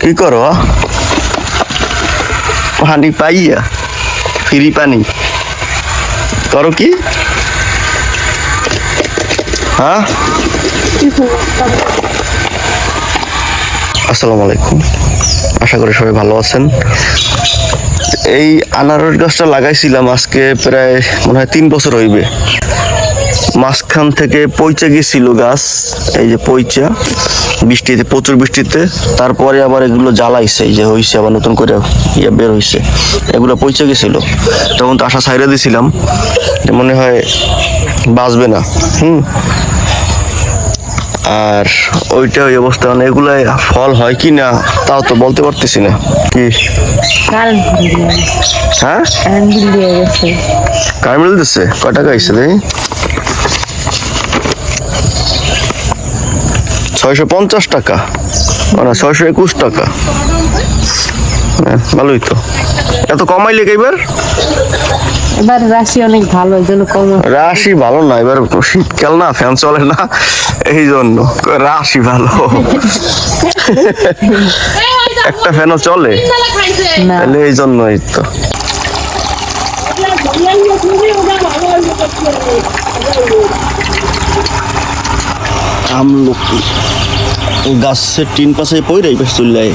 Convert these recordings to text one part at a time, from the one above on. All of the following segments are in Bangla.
কি করো? পানি পাইয়া ফ্রি পানি। করো কি? হ্যাঁ? আসসালামু আলাইকুম। আশা করি সবাই ভালো আছেন। এই আনারস গাছটা লাগাইছিলাম আজকে প্রায় মনে হয় তিন বছর হইবে। মাঝখান থেকে পইচা গেছিল গাছ, এই যে পইচা। বৃষ্টিতে প্রচুর বৃষ্টিতে তারপরে আবার এগুলো জ্বালাইছে যে হইছে আবার নতুন করে ইয়ে বের হইছে। এগুলো পইচা গেছিল। তখন তো আশা সাইরে দিছিলাম। যে মনে হয় বাঁচবে না। হুম। আর ওইটা ওই অবস্থা মানে এগুলাই ফল হয় কি না তাও তো বলতে পারতেছি না। কি? হ্যাঁ? কারেন্ট বিল মিলতেছে কয় টাকা আইসে দেখি ছয়শো পঞ্চাশ টাকা। মানে ছয়শো একুশ টাকা। হ্যাঁ, ভালোই তো। এত কমাই লেগে এবার? এবার রাশি অনেক ভালো এই জন্য কম। রাশি ভালো না এবার শীতকাল না ফ্যান চলে না এই জন্য রাশি ভালো। একটা ফ্যানও চলে না। তাহলে এই জন্যই তো। আমলকি। গাছের টিন পাশে পড়ে পাশে চলে যায়।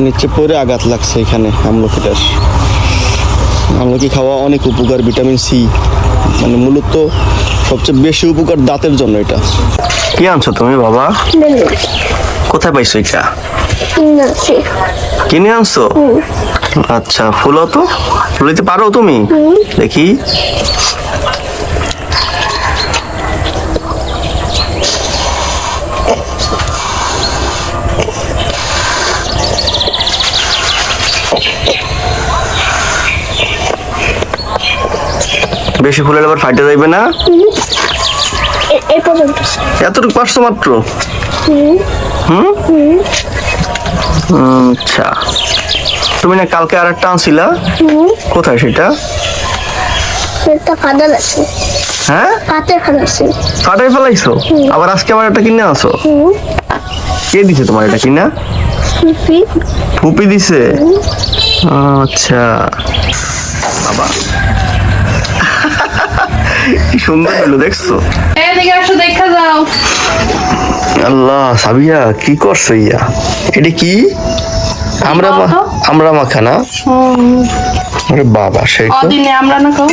নিচে পরে আঘাত লাগছে এখানে আমলকিটার। আমলকি খাওয়া অনেক উপকার ভিটামিন সি। মানে মূলত সবচেয়ে বেশি উপকার দাঁতের জন্য এটা। কি আনছো তুমি বাবা? কোথায় পাইছো এটা? কিনে আনছো? আচ্ছা ফুল তো? ফুলিতে পারো তুমি? দেখি। বেশি ফুলের আবার ফাইটে যাইবে না? পর্যন্ত। এতটুকু পারছ মাত্র? হুম। আচ্ছা। তুমি না কালকে আর একটা আনছিলা কোথায় সেটা? আছে। হ্যাঁ? ফেলাইছো। আবার আজকে একটা কিনে আনছো? কে দিছে তোমার এটা কিনা? ফুপি। দিছে? আচ্ছা। বাবা। সুন্দর হলো দেখছ? এদিকে আসো দেখা যাও। আল্লাহ সাবিয়া কি করছ ইয়া? এটা কি? আমরা? আমরা মাখানা? আরে বাবা সেই অদিনে আমরা না খাও?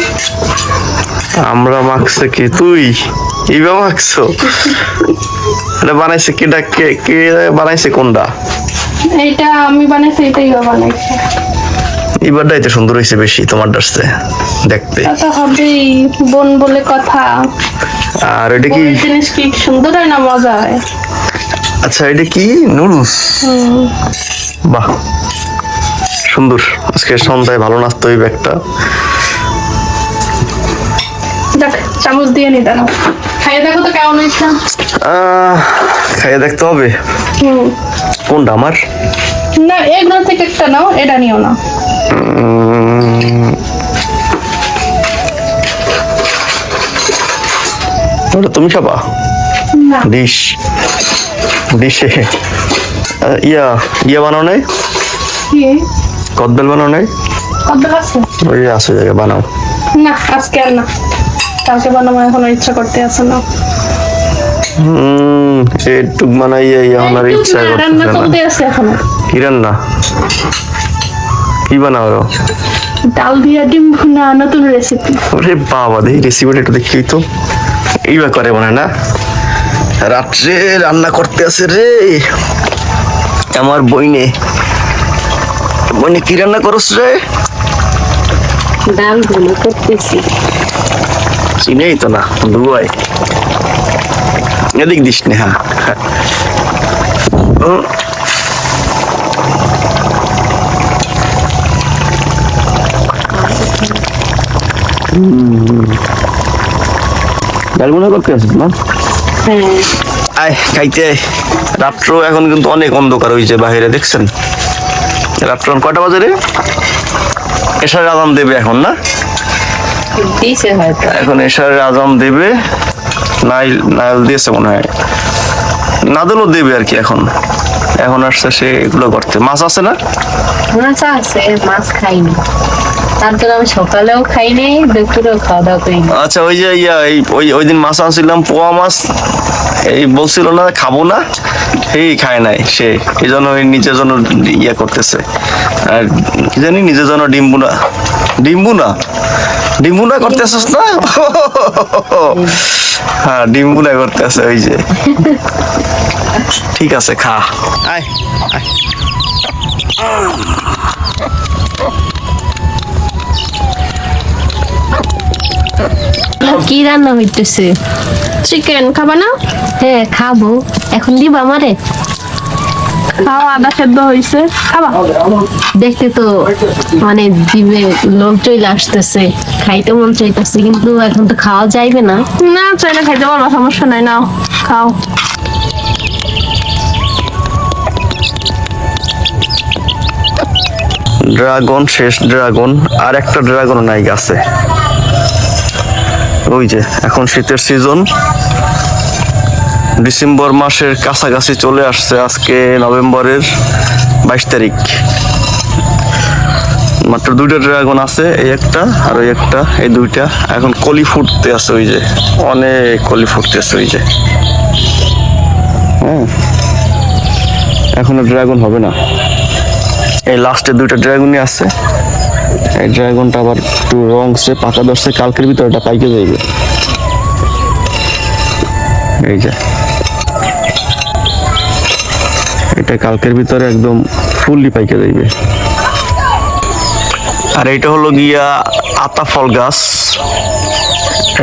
আমরা মাখছে কি? তুই? ইবা মাখছো? এটা বানাইছে কেটা কে কে বানাইছে কোনটা এইটা আমি বানাইছি এটাই বানাইছে। এবারটাই তো সুন্দর হয়েছে বেশি তোমার ডাসতে দেখতে। তা হবেই বোন বলে কথা। আর এটা কি বোনের জিনিস কি সুন্দর হয় না মজা হয়? আচ্ছা এটা কি? নুডলস? বাহ। সুন্দর। আজকে সন্ধ্যায় ভালো নাচতে হইবে একটা। দেখ চামচ দিয়ে নি দাঁড়াও। খাইয়ে দেখো তো কেমন হয়েছে। আহ, খাইয়ে দেখতে হবে। হুম। কোনটা আমার? না এগুলো থেকে একটা নাও এটা নিও না। ওটা তুমি খাবা? ডিশ। ডিশে ইয়া ইয়া বানাও নাই? কদবেল বানাও নাই? কত আছে? ওই আছে জায়গায় বানাও। না আজকে আর না। কালকে বানাবো এখন আর ইচ্ছা করতে আছে না। হুম এইটুক বানাইয়া ইয়া আমার ইচ্ছা করতেছে না। এখনও। কি রান্না? কি বানাও রো? ডাল দিয়া ডিম ভুনা নতুন রেসিপি ওরে বাবা দেই রেসিপিটা একটু দেখি তো। এইবার করে মনে হয় না? রাত্রে রান্না করতে আছে রে। আমার বইনে। বইনে কি রান্না করস রে? ডাল ভুনা করতেছি। চিনেই তো না দুয়াই এদিক দিস নে হ্যাঁ। ও, ডাল মনে করতে আসিস না আয় খাইতে আয়। রাত্র এখন কিন্তু অনেক অন্ধকার হয়েছে বাইরে দেখছেন? রাত্র কটা বাজে রে? এসার আজান দেবে এখন না? এখন এসার আজান দেবে নাইল নাইল দিয়েছে মনে হয়। নাদলও দেবে আর কি এখন। এখন আসছে সে এগুলো করতে। মাছ আছে না? মাছ আছে মাছ খাইনি। তারপর আমি সকালেও খাইনি দুপুরেও খাওয়া দাওয়া করিনি। আচ্ছা ওই যে ইয়া এই ওই ওই দিন মাছ আনছিলাম পোয়া মাছ এই বলছিল না খাব না এই খায় নাই সে এই জন্য ওই নিজের জন্য ইয়া করতেছে। আর কি জানি নিজের জন্য ডিম্বুনা ডিম্বুনা ডিম্বুনা করতেছিস না? হ্যাঁ ডিম্বুনা করতেছে ওই যে। ঠিক আছে খা। আয় আয়। কি রান্না হইতেছে চিকেন খাবা না? হ্যাঁ খাব। এখন দিব আমারে? খাও আদা সেদ্ধ হয়েছে খাবা? দেখতে তো মানে জিভে লোক চলে আসতেছে। খাইতে মন চাইতেছে কিন্তু এখন তো খাওয়া যাইবে না। না চাইলে খাইতে পারবা সমস্যা নাই নাও খাও। ড্রাগন শেষ ড্রাগন আর একটা ড্রাগন নাই গাছে। ওই যে, এখন শীতের সিজন ডিসেম্বর মাসের কাছাকাছি চলে আসছে আজকে নভেম্বরের বাইশ তারিখ। মাত্র দুইটা ড্রাগন আছে, এই একটা আর ওই একটা, এই দুইটা। এখন কলি ফুটতে আছে ওই যে, অনেক কলি ফুটতে আছে ওই যে। হ্যাঁ এখনও ড্রাগন হবে না। এই লাস্টে দুইটা ড্রাগনই আছে। এই ড্রাগনটা আবার একটু রংসে পাকা ধরছে, কালকের ভিতরে এটা পাইকে যাইবে। এই যে। এটা কালকের ভিতরে একদম ফুললি পাইকে যাইবে। আর এইটা হলো গিয়া আতা ফল গাছ।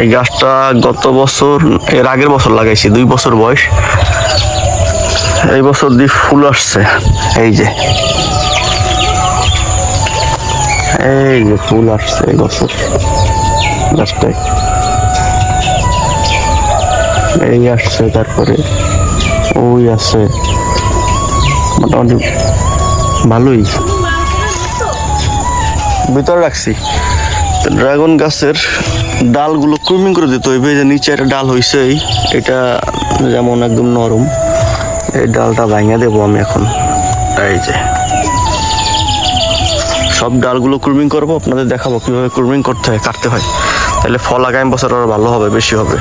এই গাছটা গত বছর, এর আগের বছর লাগাইছি, দুই বছর বয়স। এই বছর দিয়ে ফুল আসছে, এই যে। এই যে ফুল আসছে বছর। গাছটায় এই আসছে তারপরে। ওই আছে মোটামুটি ভালোই। ভিতরে রাখছি। ড্রাগন গাছের ডালগুলো ক্রুমিং করে দিতে হইবে, যে নিচে একটা ডাল হয়েছে এই এটা যেমন একদম নরম। এই ডালটা ভাঙিয়ে দেবো আমি এখন। এই যে। সব ডালগুলো ক্রুমিং করব, আপনাদের দেখাবো কীভাবে ক্রুমিং করতে হয়, কাটতে হয়। তাহলে ফল আগামী বছর আরও ভালো হবে, বেশি হবে।